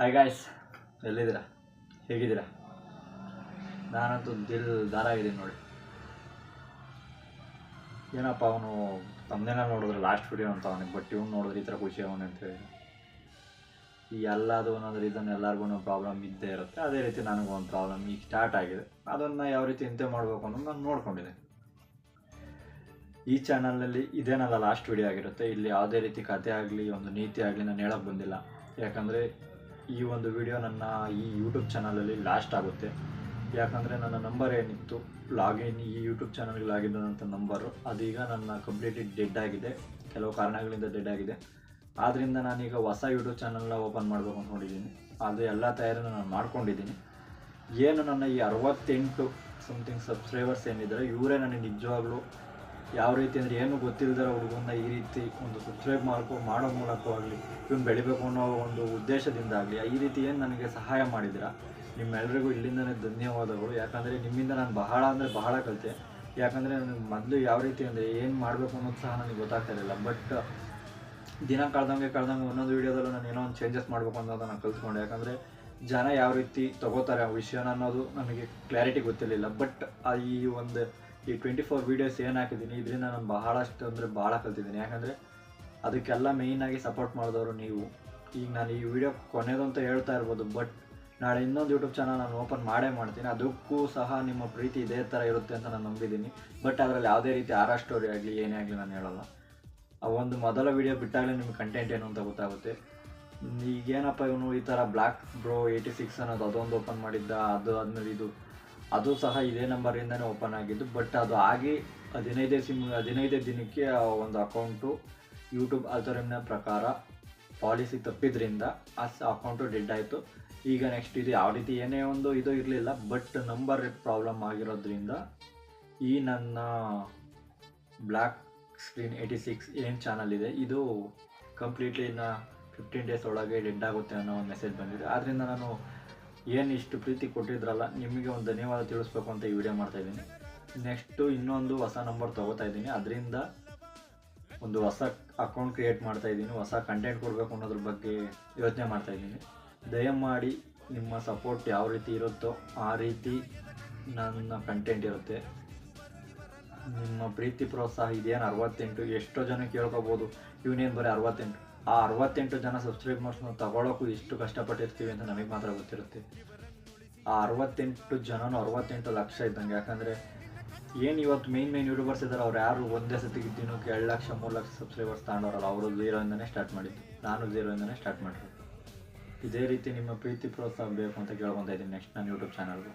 Hi guys ಎಲ್ಲಿದ್ದೀರಾ? ಹೇಗಿದ್ದೀರಾ? ನಾನಂತೂ ದಿಲ್ ದಾರ ಆಗಿದ್ದೀನಿ ನೋಡಿ. ಏನಪ್ಪ ಅವನು ತಮ್ಮದೇನ ನೋಡಿದ್ರೆ ಲಾಸ್ಟ್ ವಿಡಿಯೋ ಅಂತ ಅವನಿಗೆ ಬಟ್ ಇವ್ನು ನೋಡಿದ್ರೆ ಈ ಥರ ಖುಷಿ ಅವನು ಅಂತೇಳಿ ಈ ಎಲ್ಲದು ಒಂದೊಂದು ರೀಸನ್ ಎಲ್ಲರಿಗೂ ಪ್ರಾಬ್ಲಮ್ ಇದ್ದೇ ಇರುತ್ತೆ. ಅದೇ ರೀತಿ ನನಗೂ ಒಂದು ಪ್ರಾಬ್ಲಮ್ ಈಗ ಸ್ಟಾರ್ಟ್ ಆಗಿದೆ. ಅದನ್ನು ಯಾವ ರೀತಿ ಇಂತೆ ಮಾಡಬೇಕು ಅನ್ನೋದು ನಾನು ನೋಡ್ಕೊಂಡಿದ್ದೆ ಈ ಚಾನಲ್ನಲ್ಲಿ ಇದೇನಲ್ಲ ಲಾಸ್ಟ್ ವಿಡಿಯೋ ಆಗಿರುತ್ತೆ. ಇಲ್ಲಿ ಯಾವುದೇ ರೀತಿ ಕತೆ ಆಗಲಿ, ಒಂದು ನೀತಿ ಆಗಲಿ ನಾನು ಹೇಳೋಕ್ಕೆ ಬಂದಿಲ್ಲ. ಯಾಕಂದರೆ ಈ ಒಂದು ವಿಡಿಯೋ ನನ್ನ ಈ ಯೂಟ್ಯೂಬ್ ಚಾನಲಲ್ಲಿ ಲಾಸ್ಟ್ ಆಗುತ್ತೆ. ಯಾಕಂದರೆ ನನ್ನ ನಂಬರ್ ಏನಿತ್ತು? ಲಾಗಿನ್ ಈ ಯೂಟ್ಯೂಬ್ ಚಾನಲ್ಗೆ ಲಾಗಿನ್ ಆದಂಥ ನಂಬರು ಅದೀಗ ನನ್ನ ಕಂಪ್ಲೀಟ್ಲಿ ಡೆಡ್ ಆಗಿದೆ. ಕೆಲವು ಕಾರಣಗಳಿಂದ ಡೆಡ್ ಆಗಿದೆ. ಆದ್ದರಿಂದ ನಾನೀಗ ಹೊಸ ಯೂಟ್ಯೂಬ್ ಚಾನಲ್ನ ಓಪನ್ ಮಾಡಬೇಕು ಅಂದ್ಕೊಂಡಿದ್ದೀನಿ ಅದು ಎಲ್ಲ ತಯಾರಿನ ನಾನು ಮಾಡ್ಕೊಂಡಿದ್ದೀನಿ. ಏನು ನನ್ನ ಈ ಅರವತ್ತೆಂಟು ಸಮಥಿಂಗ್ ಸಬ್ಸ್ಕ್ರೈಬರ್ಸ್ ಏನಿದ್ದಾರೆ ಇವರೇ ನನಗೆ ನಿಜವಾಗ್ಲೂ ಯಾವ ರೀತಿ ಅಂದರೆ ಏನು ಗೊತ್ತಿಲ್ಲದರ ಹುಡುಗನ್ನ ಈ ರೀತಿ ಒಂದು ಸಬ್ಸ್ಕ್ರೈಬ್ ಮಾಡ್ಕೊ, ಮಾಡೋ ಮೂಲಕವಾಗಲಿ, ಇವ್ನು ಬೆಳಿಬೇಕು ಅನ್ನೋ ಒಂದು ಉದ್ದೇಶದಿಂದ ಆಗಲಿ ಈ ರೀತಿ ಏನು ನನಗೆ ಸಹಾಯ ಮಾಡಿದ್ದೀರಾ ನಿಮ್ಮೆಲ್ಲರಿಗೂ ಇಲ್ಲಿಂದನೇ ಧನ್ಯವಾದಗಳು. ಯಾಕಂದರೆ ನಿಮ್ಮಿಂದ ನಾನು ಬಹಳ ಅಂದರೆ ಬಹಳ ಕಲಿತೆ. ಯಾಕಂದರೆ ನನಗೆ ಮೊದಲು ಯಾವ ರೀತಿ ಅಂದರೆ ಏನು ಮಾಡಬೇಕು ಅನ್ನೋದು ಸಹ ನನಗೆ ಗೊತ್ತಾಗ್ತಾ ಇರಲಿಲ್ಲ. ಬಟ್ ದಿನ ಕಳೆದಂಗೆ ಕಳೆದಂಗೆ ಒಂದೊಂದು ವೀಡಿಯೋದಲ್ಲೂ ನಾನು ಏನೋ ಒಂದು ಚೇಂಜಸ್ ಮಾಡಬೇಕು ಅನ್ನೋದು ನಾನು ಕಲ್ತ್ಕೊಂಡೆ. ಯಾಕಂದರೆ ಜನ ಯಾವ ರೀತಿ ತಗೋತಾರೆ ಆ ವಿಷಯನ ಅನ್ನೋದು ನನಗೆ ಕ್ಲಾರಿಟಿ ಗೊತ್ತಿರಲಿಲ್ಲ. ಬಟ್ ಈ ಒಂದು ಈ ಟ್ವೆಂಟಿ ಫೋರ್ ವೀಡಿಯೋಸ್ ಏನು ಹಾಕಿದ್ದೀನಿ, ಇದರಿಂದ ನಾನು ಬಹಳಷ್ಟು ಅಂದರೆ ಭಾಳ ಕಲ್ತಿದ್ದೀನಿ. ಯಾಕಂದರೆ ಅದಕ್ಕೆಲ್ಲ ಮೇಯ್ನಾಗಿ ಸಪೋರ್ಟ್ ಮಾಡಿದವರು ನೀವು. ಈಗ ನಾನು ಈ ವಿಡಿಯೋ ಕೊನೆಯದು ಅಂತ ಹೇಳ್ತಾ ಇರ್ಬೋದು ಬಟ್ ನಾಳೆ ಇನ್ನೊಂದು ಯೂಟ್ಯೂಬ್ ಚಾನಲ್ ನಾನು ಓಪನ್ ಮಾಡೇ ಮಾಡ್ತೀನಿ. ಅದಕ್ಕೂ ಸಹ ನಿಮ್ಮ ಪ್ರೀತಿ ಇದೇ ಥರ ಇರುತ್ತೆ ಅಂತ ನಾನು ನಂಬಿದ್ದೀನಿ. ಬಟ್ ಅದರಲ್ಲಿ ಯಾವುದೇ ರೀತಿ ಆರ ಸ್ಟೋರಿ ಆಗಲಿ, ಏನೇ ಆಗಲಿ ನಾನು ಹೇಳಲ್ಲ. ಆ ಒಂದು ಮೊದಲ ವಿಡಿಯೋ ಬಿಟ್ಟಾಗಲೇ ನಿಮ್ಗೆ ಕಂಟೆಂಟ್ ಏನು ಅಂತ ಗೊತ್ತಾಗುತ್ತೆ. ಈಗೇನಪ್ಪ ಇವನು ಈ ಥರ ಬ್ಲ್ಯಾಕ್ ಬ್ರೋ ಏಯ್ಟಿ ಸಿಕ್ಸ್ ಅನ್ನೋದು ಅದೊಂದು ಓಪನ್ ಮಾಡಿದ್ದ, ಅದು ಆದಮೇಲೆ ಇದು ಅದು ಸಹ ಇದೇ ನಂಬರಿಂದನೇ ಓಪನ್ ಆಗಿದ್ದು ಬಟ್ ಅದು ಆಗಿ ಹದಿನೈದೇ ಸಿಮ್ ಹದಿನೈದೇ ದಿನಕ್ಕೆ ಆ ಒಂದು ಅಕೌಂಟು ಯೂಟ್ಯೂಬ್ ಅಲ್ತರಿಮ್ನ ಪ್ರಕಾರ ಪಾಲಿಸಿ ತಪ್ಪಿದ್ರಿಂದ ಆ ಅಕೌಂಟು ಡೆಡ್ ಆಯಿತು. ಈಗ ನೆಕ್ಸ್ಟ್ ಇದು ಯಾವ ರೀತಿ ಏನೇ ಒಂದು ಇದು ಇರಲಿಲ್ಲ ಬಟ್ ನಂಬರ್ ಪ್ರಾಬ್ಲಮ್ ಆಗಿರೋದ್ರಿಂದ ಈ ನನ್ನ ಬ್ಲ್ಯಾಕ್ ಸ್ಕ್ರೀನ್ ಏಯ್ಟಿ ಸಿಕ್ಸ್ ಏನು ಚಾನಲ್ ಇದೆ, ಇದು ಕಂಪ್ಲೀಟ್ಲಿ ಇನ್ನು ಫಿಫ್ಟೀನ್ ಡೇಸ್ ಒಳಗೆ ಡೆಡ್ ಆಗುತ್ತೆ ಅನ್ನೋ ಒಂದು ಮೆಸೇಜ್ ಬಂದಿದೆ. ಆದ್ದರಿಂದ ನಾನು ಏನು ಇಷ್ಟು ಪ್ರೀತಿ ಕೊಟ್ಟಿದ್ರಲ್ಲ, ನಿಮಗೆ ಒಂದು ಧನ್ಯವಾದ ತಿಳಿಸ್ಬೇಕು ಅಂತ ಈ ವಿಡಿಯೋ ಮಾಡ್ತಾ ಇದ್ದೀನಿ. ನೆಕ್ಸ್ಟು ಇನ್ನೊಂದು ಹೊಸ ನಂಬರ್ ತೊಗೋತಾ ಇದ್ದೀನಿ. ಅದರಿಂದ ಒಂದು ಹೊಸ ಅಕೌಂಟ್ ಕ್ರಿಯೇಟ್ ಮಾಡ್ತಾ ಇದ್ದೀನಿ. ಹೊಸ ಕಂಟೆಂಟ್ ಕೊಡಬೇಕು ಅನ್ನೋದ್ರ ಬಗ್ಗೆ ಯೋಚನೆ ಮಾಡ್ತಾ ಇದ್ದೀನಿ. ದಯಮಾಡಿ ನಿಮ್ಮ ಸಪೋರ್ಟ್ ಯಾವ ರೀತಿ ಇರುತ್ತೋ ಆ ರೀತಿ ನನ್ನ ಕಂಟೆಂಟ್ ಇರುತ್ತೆ. ನಿಮ್ಮ ಪ್ರೀತಿ ಪ್ರೋತ್ಸಾಹ ಇದೇನು ಅರವತ್ತೆಂಟು? ಎಷ್ಟೋ ಜನ ಕೇಳ್ಕೊಬೋದು. ಇವನೇನು ಬರೀ ಅರವತ್ತೆಂಟು? ಆ ಅರವತ್ತೆಂಟು ಜನ ಸಬ್ಸ್ಕ್ರೈಬರ್ಸ್ನ ತಗೊಳ್ಳೋಕ್ಕೂ ಎಷ್ಟು ಕಷ್ಟಪಟ್ಟಿರ್ತೀವಿ ಅಂತ ನಮಗೆ ಮಾತ್ರ ಗೊತ್ತಿರುತ್ತೆ. ಆ ಅರವತ್ತೆಂಟು ಜನನು ಅರವತ್ತೆಂಟು ಲಕ್ಷ ಇದ್ದಂಗೆ. ಯಾಕಂದರೆ ಏನು ಇವತ್ತು ಮೇನ್ ಮೇನ್ ಯೂಟ್ಯೂಬರ್ಸ್ ಇದ್ದಾರೆ ಅವ್ರು ಯಾರು ಒಂದೇ ಸತಿ ದಿನಕ್ಕೆ ಎರಡು ಲಕ್ಷ, ಮೂರು ಲಕ್ಷ ಸಬ್ಸ್ಕ್ರೈಬರ್ಸ್ ತಗೊಂಡವ್ರಲ್ಲ, ಅವರು ಝೀರೋಯಿಂದನೇ ಸ್ಟಾರ್ಟ್ ಮಾಡಿದ್ದು. ನಾನು ಝೀರೋಯಿಂದನೇ ಸ್ಟಾರ್ಟ್ ಮಾಡಿರೋದು. ಇದೇ ರೀತಿ ನಿಮ್ಮ ಪ್ರೀತಿ ಪ್ರೋತ್ಸಾಹ ಬೇಕು ಅಂತ ಕೇಳ್ಕೊತಾ ಇದ್ದೀನಿ ನೆಕ್ಸ್ಟ್ ನನ್ನ ಯೂಟ್ಯೂಬ್ ಚಾನಲ್ಗೂ